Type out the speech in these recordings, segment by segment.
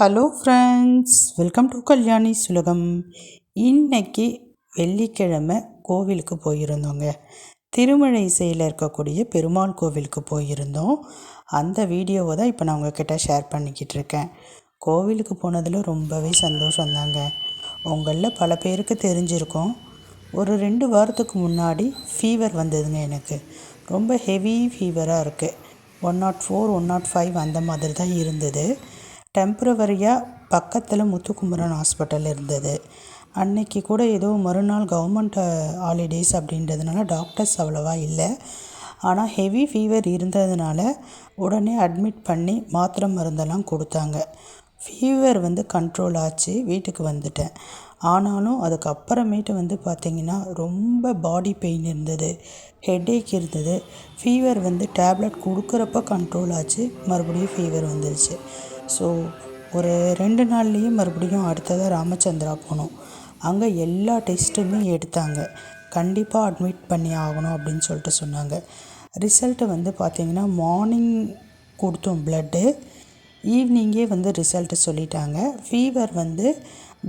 Hello friends welcome to Kalyani சுலகம் இன்னைக்கு வெள்ளிக்கிழமை கோவிலுக்கு போயிருந்தோங்க. திருமலை இசையில் இருக்கக்கூடிய பெருமாள் கோவிலுக்கு போயிருந்தோம். அந்த வீடியோவை தான் இப்போ நான் உங்ககிட்ட ஷேர் பண்ணிக்கிட்டு இருக்கேன். கோவிலுக்கு போனதில் ரொம்பவே சந்தோஷந்தாங்க உங்களில் பல பேருக்கு தெரிஞ்சிருக்கோம். ஒரு ரெண்டு வாரத்துக்கு முன்னாடி ஃபீவர் வந்ததுங்க எனக்கு. ரொம்ப ஹெவி ஃபீவராக இருக்குது one nought four one nought five அந்த மாதிரி தான் இருந்தது. டெம்ப்ரவரியாக பக்கத்தில் முத்துக்குமரன் ஹாஸ்பிட்டல் இருந்தது. அன்னைக்கு கூட ஏதோ மறுநாள் கவர்மெண்ட் ஹாலிடேஸ் அப்படின்றதுனால டாக்டர்ஸ் அவ்வளோவா இல்லை. ஆனால் ஹெவி ஃபீவர் இருந்ததுனால உடனே அட்மிட் பண்ணி மாத்திரை மருந்தெல்லாம் கொடுத்தாங்க. ஃபீவர் வந்து கண்ட்ரோல் ஆச்சு வீட்டுக்கு வந்துட்டேன். ஆனாலும் அதுக்கப்புறமேட்டு வந்து பார்த்திங்கன்னா ரொம்ப பாடி பெயின் இருந்தது ஹெட்டேக் இருந்தது. ஃபீவர் வந்து டேப்லெட் கொடுக்குறப்ப கண்ட்ரோல் ஆச்சு மறுபடியும் ஃபீவர் வந்துருச்சு. ஸோ ஒரு ரெண்டு நாள்லேயே மறுபடியும் அடுத்ததாக ராமச்சந்திரா போனோம். அங்கே எல்லா டெஸ்ட்டுமே எடுத்தாங்க. கண்டிப்பாக அட்மிட் பண்ணி ஆகணும் அப்படின்னு சொல்லிட்டு சொன்னாங்க. ரிசல்ட்டு வந்து பார்த்திங்கன்னா மார்னிங் கொடுத்தோம் ப்ளட்டு ஈவினிங்கே வந்து ரிசல்ட்டு சொல்லிட்டாங்க. ஃபீவர் வந்து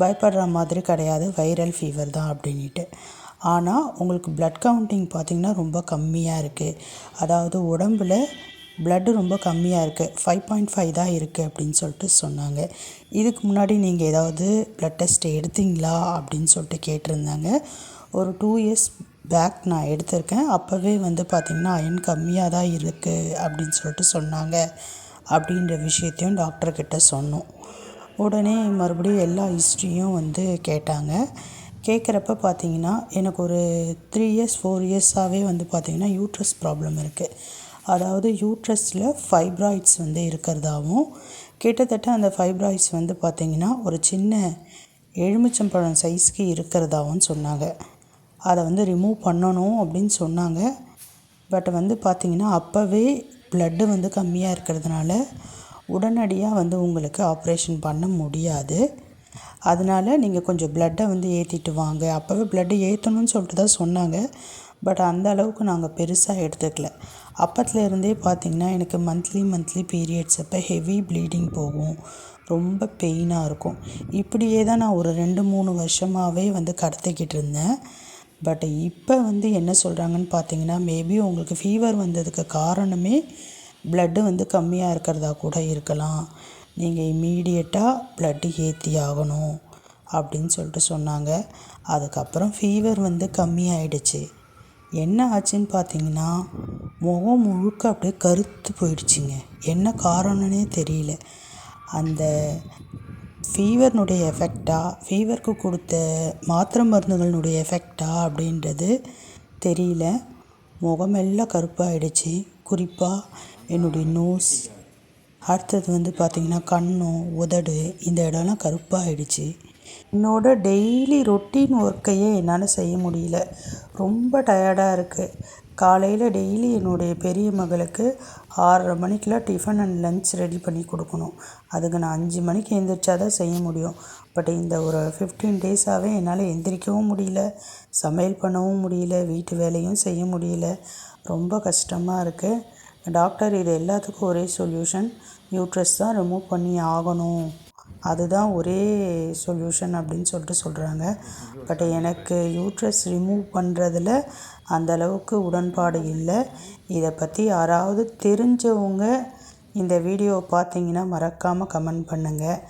பயப்படுற மாதிரி கிடையாது. வைரல் ஃபீவர் தான் அப்படின்ட்டு ஆனால் உங்களுக்கு ப்ளட் கவுண்டிங் பார்த்திங்கன்னா ரொம்ப கம்மியாக இருக்குது அதாவது உடம்பில் ப்ளட்டு ரொம்ப கம்மியாக இருக்குது ஃபைவ் பாயிண்ட் ஃபைவ் தான் இருக்குது அப்படின்னு சொல்லிட்டு சொன்னாங்க. இதுக்கு முன்னாடி நீங்கள் ஏதாவது ப்ளட் டெஸ்ட் எடுத்தீங்களா அப்படின்னு சொல்லிட்டு கேட்டிருந்தாங்க. ஒரு டூ இயர்ஸ் பேக் நான் எடுத்திருக்கேன். அப்போவே வந்து பார்த்திங்கன்னா அயன் கம்மியாக தான் இருக்குது அப்படின்னு சொல்லிட்டு சொன்னாங்க. அப்படின்ற விஷயத்தையும் டாக்டர்கிட்ட சொன்னோம். உடனே மறுபடியும் எல்லா ஹிஸ்ட்ரியும் வந்து கேட்டாங்க. கேட்குறப்ப பார்த்தீங்கன்னா எனக்கு ஒரு த்ரீ இயர்ஸ் ஃபோர் இயர்ஸாகவே வந்து பார்த்திங்கன்னா யூட்ரஸ் ப்ராப்ளம் இருக்குது அதாவது யூட்ரஸில் ஃபைப்ராய்ட்ஸ் வந்து இருக்கிறதாவும் கிட்டத்தட்ட அந்த ஃபைப்ராய்ட்ஸ் வந்து பார்த்திங்கன்னா ஒரு சின்ன எலுமிச்சம்பழம் சைஸ்க்கு இருக்கிறதாவும் சொன்னாங்க. அதை வந்து ரிமூவ் பண்ணணும் அப்படின்னு சொன்னாங்க. பட் வந்து பார்த்திங்கன்னா அப்போவே ப்ளட்டு வந்து கம்மியாக இருக்கிறதுனால உடனடியாக வந்து உங்களுக்கு ஆப்ரேஷன் பண்ண முடியாது. அதனால் நீங்கள் கொஞ்சம் ப்ளட்டை வந்து ஏற்றிட்டு வாங்க. அப்போவே ப்ளட்டு ஏற்றணும்னு சொல்லிட்டு தான் சொன்னாங்க. பட் அந்த அளவுக்கு நாங்கள் பெருசாக எடுத்துக்கல. அப்பத்துலேருந்தே பார்த்திங்கன்னா எனக்கு மந்த்லி மந்த்லி பீரியட்ஸ் அப்போ ஹெவி ப்ளீடிங் போகும். ரொம்ப பெயினாக இருக்கும். இப்படியே தான் நான் ஒரு ரெண்டு மூணு வருஷமாகவே வந்து கடத்திக்கிட்டு இருந்தேன். பட் இப்போ வந்து என்ன சொல்கிறாங்கன்னு பார்த்தீங்கன்னா மேபி உங்களுக்கு ஃபீவர் வந்ததுக்கு காரணமே ப்ளட்டு வந்து கம்மியாக இருக்கிறதா கூட இருக்கலாம். நீங்கள் இம்மீடியட்டாக ப்ளட்டு ஏற்றி ஆகணும் அப்படின்னு சொல்லிட்டு சொன்னாங்க. அதுக்கப்புறம் ஃபீவர் வந்து கம்மியாயிடுச்சு. என்ன ஆச்சுன்னு பார்த்தீங்கன்னா முகம் முழுக்க அப்படியே கருத்து போயிடுச்சுங்க. என்ன காரணம்னே தெரியல. அந்த ஃபீவர்னுடைய எஃபெக்டா ஃபீவருக்கு கொடுத்த மாத்திரை மருந்துகளினுடைய எஃபெக்டா அப்படின்றது தெரியல. முகமெல்லாம் கருப்பாகிடுச்சு குறிப்பாக என்னுடைய நோஸ் அடுத்தது வந்து பார்த்திங்கன்னா கண்ணும் உதடு இந்த இடம்லாம் கருப்பாகிடுச்சு என்னோட டெய்லி ரொட்டீன் ஒர்க்கையே என்னால் செய்ய முடியல. ரொம்ப டயர்டாக இருக்குது காலையில் டெய்லி என்னுடைய பெரிய மகளுக்கு ஆறரை மணிக்கெலாம் டிஃபன் அண்ட் லன்ச் ரெடி பண்ணி கொடுக்கணும். அதுக்கு நான் அஞ்சு மணிக்கு எழுந்திரிச்சா தான் செய்ய முடியும். பட் இந்த ஒரு ஃபிஃப்டீன் டேஸாகவே என்னால் எந்திரிக்கவும் முடியல சமையல் பண்ணவும் முடியல வீட்டு வேலையும் செய்ய முடியல. ரொம்ப கஷ்டமாக இருக்குது டாக்டர் இது எல்லாத்துக்கும் ஒரே சொல்யூஷன் யூட்ரஸ் தான் ரிமூவ் பண்ணி ஆகணும். அதுதான் ஒரே சொல்யூஷன் அப்படின்னு சொல்லிட்டு சொல்கிறாங்க பட் எனக்கு யூட்ரஸ் ரிமூவ் பண்ணுறதுல அந்தளவுக்கு உடன்பாடு இல்லை. இதை பற்றி யாராவது தெரிஞ்சவங்க இந்த வீடியோவை பார்த்தீங்கன்னா மறக்காமல் கமெண்ட் பண்ணுங்கள்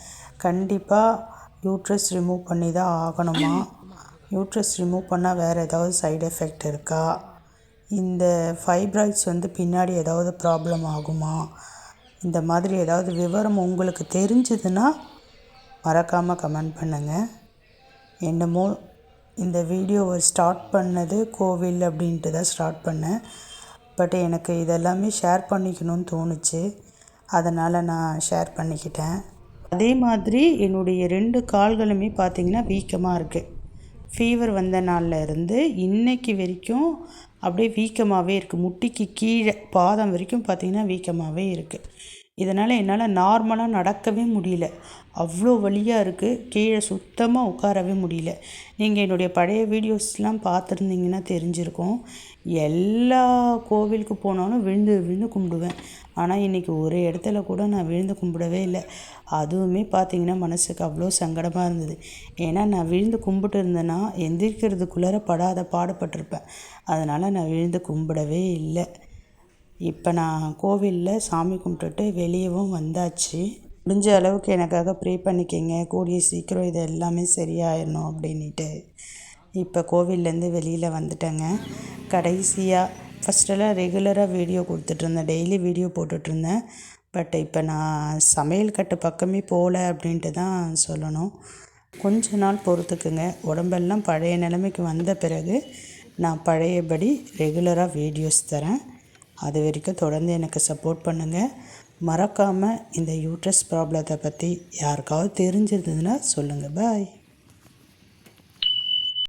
கண்டிப்பாக யூட்ரஸ் ரிமூவ் பண்ணி தான் ஆகணுமா? யூட்ரஸ் ரிமூவ் பண்ணால் வேறு ஏதாவது சைடு எஃபெக்ட் இருக்கா? இந்த ஃபைப்ராய்ட்ஸ் வந்து பின்னாடி ஏதாவது ப்ராப்ளம் ஆகுமா? இந்த மாதிரி ஏதாவது விவரம் உங்களுக்கு தெரிஞ்சதுன்னா மறக்காமல் கமெண்ட் பண்ணுங்கள் என்னமோ இந்த வீடியோவை ஸ்டார்ட் பண்ணது கோவில் அப்படின்ட்டு தான் ஸ்டார்ட் பண்ணேன். பட் எனக்கு இதெல்லாமே ஷேர் பண்ணிக்கணும்னு தோணுச்சு. அதனால் நான் ஷேர் பண்ணிக்கிட்டேன். அதே மாதிரி என்னுடைய ரெண்டு கால்களுமே பார்த்திங்கன்னா வீக்கமாக இருக்குது ஃபீவர் வந்த நாளில் இருந்து இன்றைக்கி வரைக்கும் அப்படியே வீக்கமாகவே இருக்குது முட்டிக்கு கீழே பாதம் வரைக்கும் பார்த்திங்கன்னா வீக்கமாகவே இருக்குது இதனால் என்னால் நார்மலாக நடக்கவே முடியல. அவ்வளோ வலியாக இருக்குது கீழே சுத்தமாக உட்காரவே முடியல. நீங்கள் என்னுடைய பழைய வீடியோஸ்லாம் பார்த்துருந்தீங்கன்னா தெரிஞ்சிருக்கும். எல்லா கோவிலுக்கு போனாலும் விழுந்து விழுந்து கும்பிடுவேன். ஆனால் இன்றைக்கி ஒரு இடத்துல கூட நான் விழுந்து கும்பிடவே இல்லை. அதுவுமே பார்த்திங்கன்னா மனசுக்கு அவ்வளோ சங்கடமாக இருந்தது. ஏன்னா நான் விழுந்து கும்பிட்டு இருந்தேன்னா எந்திரிக்கிறதுக்குள்ளார படாத பாடுபட்டிருப்பேன். அதனால் நான் விழுந்து கும்பிடவே இல்லை. இப்போ நான் கோவிலில் சாமி கும்பிட்டுட்டு வெளியவும் வந்தாச்சு. முடிஞ்ச அளவுக்கு எனக்காக ப்ரே பண்ணிக்கிங்க. கூடிய சீக்கிரம் இது எல்லாமே சரியாயிடணும் அப்படின்ட்டு இப்போ கோவில்லேருந்து வெளியில் வந்துட்டேங்க. கடைசியாக ஃபஸ்ட்டெல்லாம் ரெகுலராக வீடியோ கொடுத்துட்ருந்தேன் டெய்லி வீடியோ போட்டுட்ருந்தேன் பட் இப்போ நான் சமையல் கட்டு பக்கமே போகல அப்படின்ட்டு தான் சொல்லணும். கொஞ்ச நாள் பொறுத்துக்குங்க. உடம்பெல்லாம் பழைய நிலைமைக்கு வந்த பிறகு நான் பழையபடி ரெகுலராக வீடியோஸ் தரேன். அது வரைக்கும் தொடர்ந்து எனக்கு சப்போர்ட் பண்ணுங்கள் மறக்காமல் இந்த யூட்ரஸ் ப்ராப்ளத்தை பற்றி யாருக்காவது தெரிஞ்சிருந்ததுன்னா சொல்லுங்கள் பாய்